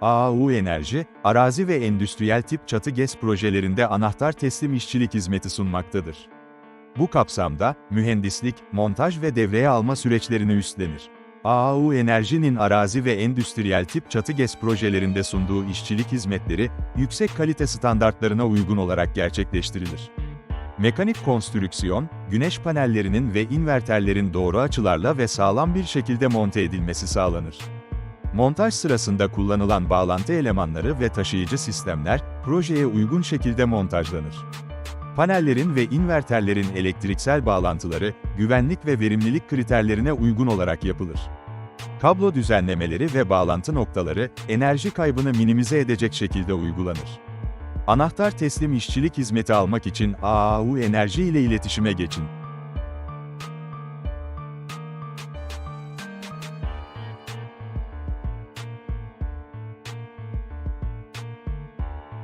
AAU Enerji, arazi ve endüstriyel tip çatı GES projelerinde anahtar teslim işçilik hizmeti sunmaktadır. Bu kapsamda, mühendislik, montaj ve devreye alma süreçlerini üstlenir. AAU Enerji'nin arazi ve endüstriyel tip çatı GES projelerinde sunduğu işçilik hizmetleri, yüksek kalite standartlarına uygun olarak gerçekleştirilir. Mekanik konstrüksiyon, güneş panellerinin ve inverterlerin doğru açılarla ve sağlam bir şekilde monte edilmesi sağlanır. Montaj sırasında kullanılan bağlantı elemanları ve taşıyıcı sistemler, projeye uygun şekilde montajlanır. Panellerin ve inverterlerin elektriksel bağlantıları, güvenlik ve verimlilik kriterlerine uygun olarak yapılır. Kablo düzenlemeleri ve bağlantı noktaları, enerji kaybını minimize edecek şekilde uygulanır. Anahtar teslim işçilik hizmeti almak için AAU Enerji ile iletişime geçin.